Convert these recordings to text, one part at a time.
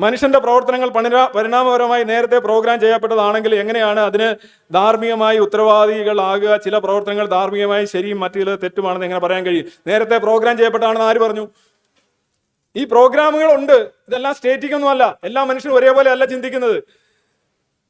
മനുഷ്യന്റെ പ്രവർത്തനങ്ങൾ പരിണാമപരമായി നേരത്തെ പ്രോഗ്രാം ചെയ്യപ്പെട്ടതാണെങ്കിൽ എങ്ങനെയാണ് അതിന് ധാർമ്മികമായി ഉത്തരവാദികളാകുക ചില പ്രവർത്തനങ്ങൾ ധാർമ്മികമായി ശരിയും മറ്റു ചില തെറ്റുമാണെന്ന് എങ്ങനെ പറയാൻ കഴിയും? നേരത്തെ പ്രോഗ്രാം ചെയ്യപ്പെട്ടാണെന്ന് ആര് പറഞ്ഞു? ഈ പ്രോഗ്രാമുകൾ ഉണ്ട്. ഇതെല്ലാം സ്റ്റേറ്റിക്കൊന്നും അല്ല. എല്ലാ മനുഷ്യരും ഒരേപോലെ അല്ല ചിന്തിക്കുന്നത്.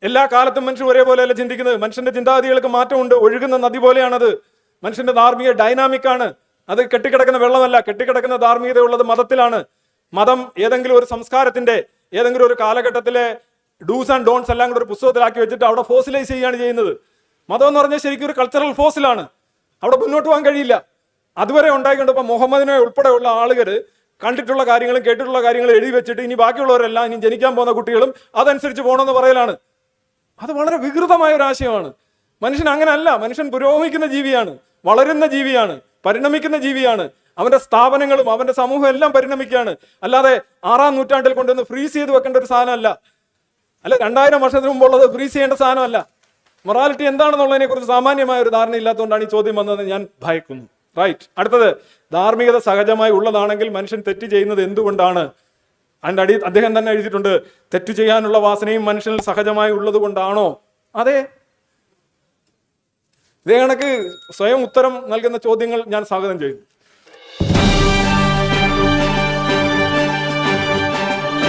എല്ലാ കാലത്തും മനുഷ്യർ ഒരേപോലെ അല്ല ചിന്തിക്കുന്നത്. മനുഷ്യന്റെ ചിന്താഗതികൾക്ക് മാറ്റമുണ്ട്. ഒഴുകുന്ന നദി പോലെയാണത്. മനുഷ്യന്റെ ധാർമ്മിക ഡൈനാമിക് ആണ്. അത് കെട്ടിക്കിടക്കുന്ന വെള്ളമല്ല. കെട്ടിക്കിടക്കുന്ന ധാർമ്മികത ഉള്ളത് മതത്തിലാണ്. മതം ഏതെങ്കിലും ഒരു സംസ്കാരത്തിന്റെ ഏതെങ്കിലും ഒരു കാലഘട്ടത്തിലെ ഡൂസ് ആൻഡ് ഡോൺസ് എല്ലാം കൂടെ ഒരു പുസ്തകത്തിലാക്കി വെച്ചിട്ട് അവിടെ ഫോസിലൈസ് ചെയ്യുകയാണ് ചെയ്യുന്നത്. മതം എന്ന് പറഞ്ഞാൽ ശരിക്കും ഒരു കൾച്ചറൽ ഫോസിലാണ് അവിടെ മുന്നോട്ട് പോകാൻ കഴിയില്ല. അതുവരെ ഉണ്ടായിക്കൊണ്ട് ഇപ്പൊ മുഹമ്മദിനെ ഉൾപ്പെടെയുള്ള ആളുകൾ കണ്ടിട്ടുള്ള കാര്യങ്ങളും കേട്ടിട്ടുള്ള കാര്യങ്ങളും എഴുതി വെച്ചിട്ട് ഇനി ബാക്കിയുള്ളവരെല്ലാം ഇനി ജനിക്കാൻ പോകുന്ന കുട്ടികളും അതനുസരിച്ച് പോകണമെന്ന് പറയലാണ്. അത് വളരെ വികൃതമായ ഒരു ആശയമാണ്. മനുഷ്യൻ അങ്ങനല്ല. മനുഷ്യൻ പുരോഗമിക്കുന്ന ജീവിയാണ്. വളരുന്ന ജീവിയാണ്. പരിണമിക്കുന്ന ജീവിയാണ്. അവന്റെ സ്ഥാപനങ്ങളും അവന്റെ സമൂഹം എല്ലാം പരിണമിക്കുകയാണ്. അല്ലാതെ ആറാം നൂറ്റാണ്ടിൽ കൊണ്ടുവന്ന് ഫ്രീസ് ചെയ്ത് വെക്കേണ്ട ഒരു സാധനമല്ല. അല്ല രണ്ടായിരം വർഷത്തിന് മുമ്പുള്ളത് ഫ്രീസ് ചെയ്യേണ്ട സാധനമല്ല. മൊറാലിറ്റി എന്താണെന്നുള്ളതിനെ കുറിച്ച് സാമാന്യമായ ഒരു ധാരണ ഇല്ലാത്തതുകൊണ്ടാണ് ഈ ചോദ്യം വന്നതെന്ന് ഞാൻ ഭയക്കുന്നു. റൈറ്റ് അടുത്തത് ധാർമ്മികത സഹജമായി ഉള്ളതാണെങ്കിൽ മനുഷ്യൻ തെറ്റ് ചെയ്യുന്നത് എന്തുകൊണ്ടാണ്? അതിന്റെ അടി അദ്ദേഹം തന്നെ എഴുതിയിട്ടുണ്ട് തെറ്റു ചെയ്യാനുള്ള വാസനയും മനുഷ്യനിൽ സഹജമായി ഉള്ളത് കൊണ്ടാണോ അതെ. ഇതേ കണക്ക് സ്വയം ഉത്തരം നൽകുന്ന ചോദ്യങ്ങൾ ഞാൻ സ്വാഗതം ചെയ്യുന്നു.